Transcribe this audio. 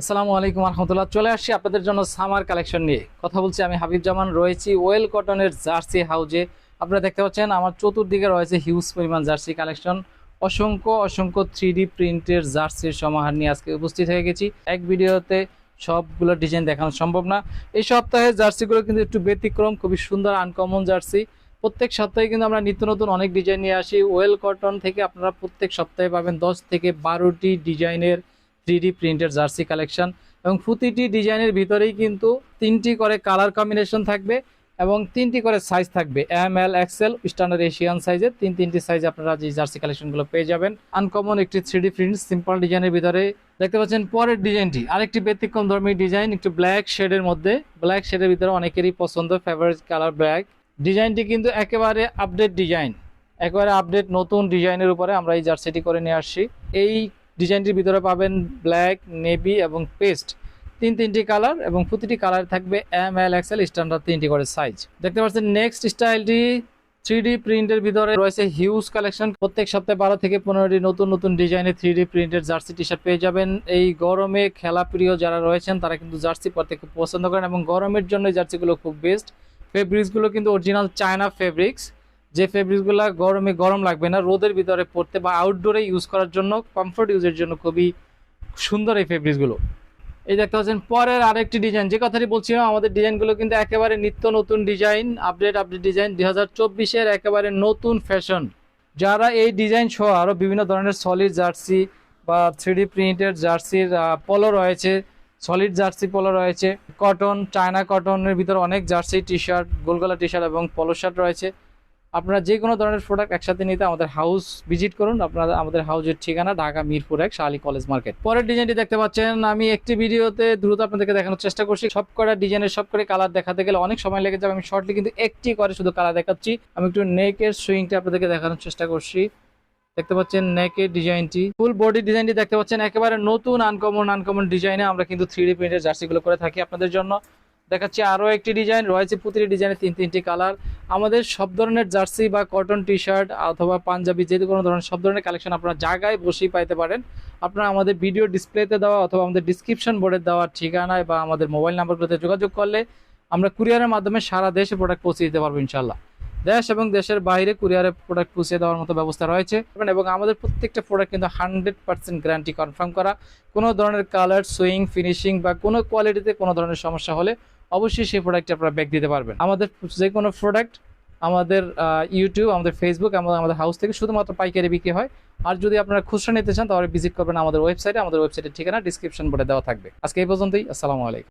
আসসালামু আলাইকুম রহমতুল্লাহ চলে আসছি আপনাদের জন্য সামার কালেকশন নিয়ে। কথা বলছি, আমি হাবিব জামান, রয়েছি ওয়েল কটনের জার্সি হাউজে। আপনারা দেখতে পাচ্ছেন, আমার চতুর্দিকে রয়েছে হিউজ পরিমাণ জার্সি কালেকশন অসংখ্য অসংখ্য থ্রি প্রিন্টের জার্সির সমাহার নিয়ে আজকে উপস্থিত হয়ে গেছি। এক ভিডিওতে সবগুলো ডিজাইন দেখানো সম্ভব না। এই সপ্তাহে জার্সিগুলো কিন্তু একটু ব্যতিক্রম, খুবই সুন্দর আনকমন জার্সি। প্রত্যেক সপ্তাহে কিন্তু আমরা নিত্য নতুন অনেক ডিজাইন নিয়ে আসি। ওয়েল কটন থেকে আপনারা প্রত্যেক সপ্তাহে পাবেন দশ থেকে বারোটি ডিজাইনের ডি প্রিন্টের জার্সি কালেকশন এবং প্রতিটি ডিজাইনের ভিতরেই কিন্তু তিনটি করে কালার কম্বিনেশন থাকবে এবং তিনটি করে সাইজ থাকবে M, L XL standard Asian সাইজের। তিন তিনটি সাইজ আপনারা যে জার্সি কালেকশনগুলো পেয়ে যাবেন। আনকমন একটি থ্রি ডি প্রিন্ট, সিম্পল ডিজাইনের ভিতরে। দেখতে পাচ্ছেন পরের ডিজাইনটি। আরেকটি ব্যতিক্রম ধর্মী ডিজাইন, একটু ব্ল্যাক শেডের মধ্যে। ব্ল্যাক শেডের ভিতরে অনেকেরই পছন্দ ফেভারিট কালার ব্ল্যাক। ডিজাইনটি কিন্তু একেবারে আপডেট ডিজাইন। একেবারে আপডেট নতুন ডিজাইনের উপরে আমরা এই জার্সিটি করে নিয়ে আসছি। এই ডিজাইনটির ভিতরে পাবেন ব্ল্যাক, নেভি এবং পেস্ট। তিন তিনটি কালার এবং প্রতিটি কালার থাকবে এম, এল এক্সেল স্ট্যান্ডার্ড তিনটি করে সাইজ দেখতে পাচ্ছেন নেক্সট স্টাইলটি থ্রি ডি প্রিন্টের ভিতরে রয়েছে হিউজ কালেকশন প্রত্যেক সপ্তাহে বারো থেকে পনেরোটি নতুন নতুন ডিজাইনের থ্রি ডি প্রিন্টের জার্সি টি শার্ট পেয়ে যাবেন। এই গরমে খেলা প্রিয় যারা রয়েছেন, তারা কিন্তু জার্সি পরতে খুব পছন্দ করেন এবং গরমের জন্য জার্সিগুলো খুব বেস্ট ফেব্রিক্সগুলো কিন্তু অরিজিনাল চায়না ফেব্রিক্স যে ফেব্রিক্সগুলো গরমে গরম লাগবে না, রোদের ভিতরে পড়তে বা আউটডোরে ইউজ করার জন্য কমফোর্ট ইউজের জন্য খুবই সুন্দর এই ফেব্রিক্সগুলো এই দেখতে পাচ্ছেন, পরের আরেকটি ডিজাইন যে কথাটি বলছিলাম, আমাদের ডিজাইনগুলো কিন্তু একেবারে নিত্য নতুন ডিজাইন আপডেট আপডেট ডিজাইন দুই হাজার চব্বিশের একেবারে নতুন ফ্যাশন যারা এই ডিজাইন সহ আরও বিভিন্ন ধরনের সলিড জার্সি বা থ্রি প্রিন্টের জার্সির পলো রয়েছে সলিড জার্সি পলো রয়েছে কটন চায়না কটনের ভিতরে অনেক জার্সি টি শার্ট গোলগলা টি শার্ট এবং পলো শার্ট রয়েছে। আপনারা যে কোনো ধরনের প্রোডাক্ট একসাথে নিতে আমাদের হাউস ভিজিট করুন। আপনারা আমাদের হাউসের ঠিকানা ঢাকা মিরপুর এক শাহালি কলেজ মার্কেট পরের ডিজাইনটি দেখতে পাচ্ছেন। আমি একটি ভিডিওতে দ্রুত আপনাদেরকে দেখানোর চেষ্টা করছি। সব কটা ডিজাইনের সব করে কালার দেখাতে গেলে অনেক সময় লেগে যাবে। আমি শর্টলি কিন্তু একটি করে শুধু কালার দেখাচ্ছি। আমি একটু নেকের সুইংটা আপনাদেরকে দেখানোর চেষ্টা করছি। দেখতে পাচ্ছেন নেকের ডিজাইনটি ফুল বডি ডিজাইনটি দেখতে পাচ্ছেন। একেবারে নতুন আনকমন আনকমন ডিজাইনে আমরা কিন্তু থ্রি ডি প্রিন্টের জার্সিগুলো করে থাকি আপনাদের জন্য। দেখাচ্ছি আরও একটি ডিজাইন, রয়েছে প্রতিটি ডিজাইনে তিন তিনটি কালার। আমাদের সব ধরনের জার্সি বা কটন টি শার্ট অথবা পাঞ্জাবি, যে কোনো ধরনের সব ধরনের কালেকশন আপনারা জায়গায় বসেই পাইতে পারেন। আপনারা আমাদের ভিডিও ডিসপ্লেতে দেওয়া অথবা আমাদের ডিসক্রিপশন বোর্ডে দেওয়া ঠিকানায় বা আমাদের মোবাইল নাম্বারগুলোতে যোগাযোগ করলে আমরা কুরিয়ারের মাধ্যমে সারা দেশে প্রোডাক্ট পৌঁছে দিতে পারব ইনশাল্লাহ দেশ এবং দেশের বাইরে কুরিয়ারে প্রোডাক্ট পৌঁছে দেওয়ার মতো ব্যবস্থা রয়েছে। এবং আমাদের প্রত্যেকটা প্রোডাক্ট কিন্তু হান্ড্রেড পার্সেন্ট গ্যারান্টি কনফার্ম করা। কোনো ধরনের কালার সুইং ফিনিশিং বা কোনো কোয়ালিটিতে কোনো ধরনের সমস্যা হলে অবশ্যই সেই প্রোডাক্টটি আপনারা ব্যাক দিতে পারবেন। আমাদের যে কোনো প্রোডাক্ট আমাদের ইউটিউব আমাদের ফেসবুক আমাদের আমাদের হাউস থেকে শুধুমাত্র পাইকারি বিক্রি হয়। আর যদি আপনারা খুচরা নিতে চান, তাহলে ভিজিট করবেন আমাদের ওয়েবসাইটে আমাদের ওয়েবসাইটের ঠিকানা ডিসক্রিপশন বলে দেওয়া থাকবে। আজকে এই পর্যন্তই। আসসালামু আলাইকুম।